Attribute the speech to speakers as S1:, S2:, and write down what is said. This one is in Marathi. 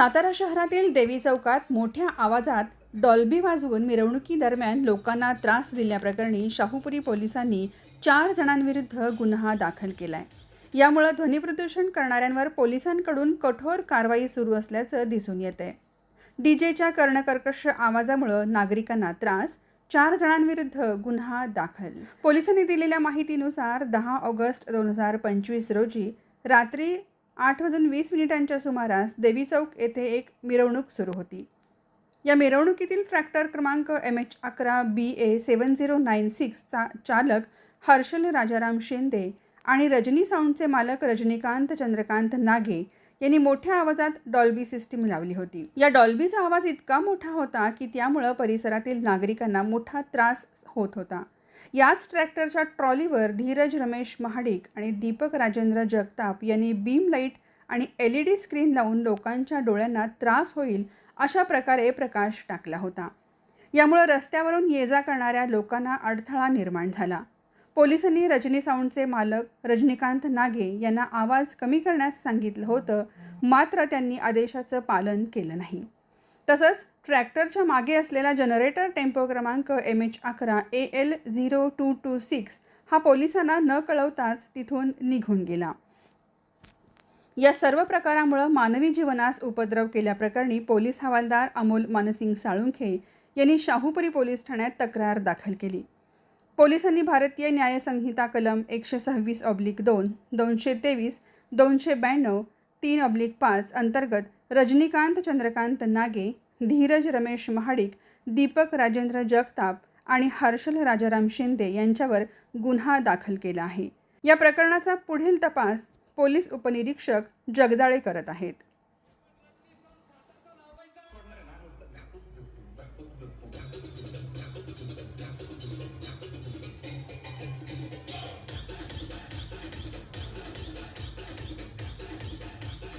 S1: सातारा शहरातील देवी चौकात मोठ्या आवाजात डॉल्बी वाजवून मिरवणुकीदरम्यान लोकांना त्रास दिल्याप्रकरणी शाहूपुरी पोलिसांनी चार जणांविरुद्ध गुन्हा दाखल केला यामुळे यामुळं ध्वनीप्रदूषण करणाऱ्यांवर पोलिसांकडून कठोर कारवाई सुरू असल्याचं दिसून येत आहे डीजेच्या कर्णकर्कश आवाजामुळं नागरिकांना त्रास चार जणांविरुद्ध गुन्हा दाखल. पोलिसांनी दिलेल्या माहितीनुसार दहा ऑगस्ट दोन हजार पंचवीस रोजी रात्री आठ वाजून वीस मिनिटांच्या सुमारास देवी चौक येथे एक मिरवणूक सुरू होती. या मिरवणुकीतील ट्रॅक्टर क्रमांक एम एच अकरा बी ए सेवन झिरो नाईन सिक्सचा चालक हर्षल राजाराम शिंदे आणि रजनी साऊंडचे मालक रजनीकांत चंद्रकांत नागे यांनी मोठ्या आवाजात डॉल्बी सिस्टीम लावली होती. या डॉल्बीचा आवाज इतका मोठा होता की त्यामुळं परिसरातील नागरिकांना मोठा त्रास होत होता. याच ट्रॅक्टरच्या ट्रॉलीवर धीरज रमेश महाडिक आणि दीपक राजेंद्र जगताप यांनी बीम लाइट आणि एल ई डी स्क्रीन लावून लोकांच्या डोळ्यांना त्रास होईल अशा प्रकारे प्रकाश टाकला होता. यामुळं रस्त्यावरून ये जा करणाऱ्या लोकांना अडथळा निर्माण झाला. पोलिसांनी रजनी साऊंडचे मालक रजनीकांत नागे यांना आवाज कमी करण्यास सांगितलं होतं मात्र त्यांनी आदेशाचं पालन केलं नाही. तसंच ट्रॅक्टरच्या मागे असलेला जनरेटर टेम्पो क्रमांक एम एच अकरा A L zero two two six हा पोलिसांना न कळवताच तिथून निघून गेला. या सर्व प्रकारामुळं मानवी जीवनास उपद्रव केल्याप्रकरणी पोलीस हवालदार अमोल मानसिंग साळुंखे यांनी शाहूपुरी पोलीस ठाण्यात तक्रार दाखल केली. पोलिसांनी भारतीय न्यायसंहिता कलम एकशे सव्वीस ऑब्लिक दोन दोनशे तेवीस दोनशे ब्याण्णव तीन ऑब्लिक पाच अंतर्गत रजनीकांत चंद्रकांत नागे धीरज रमेश महाडिक दीपक राजेंद्र जगताप आणि हर्षल राजाराम शिंदे यांच्यावर गुन्हा दाखल केला आहे. या प्रकरणाचा पुढील तपास पोलीस उपनिरीक्षक जगदाळे करत आहेत.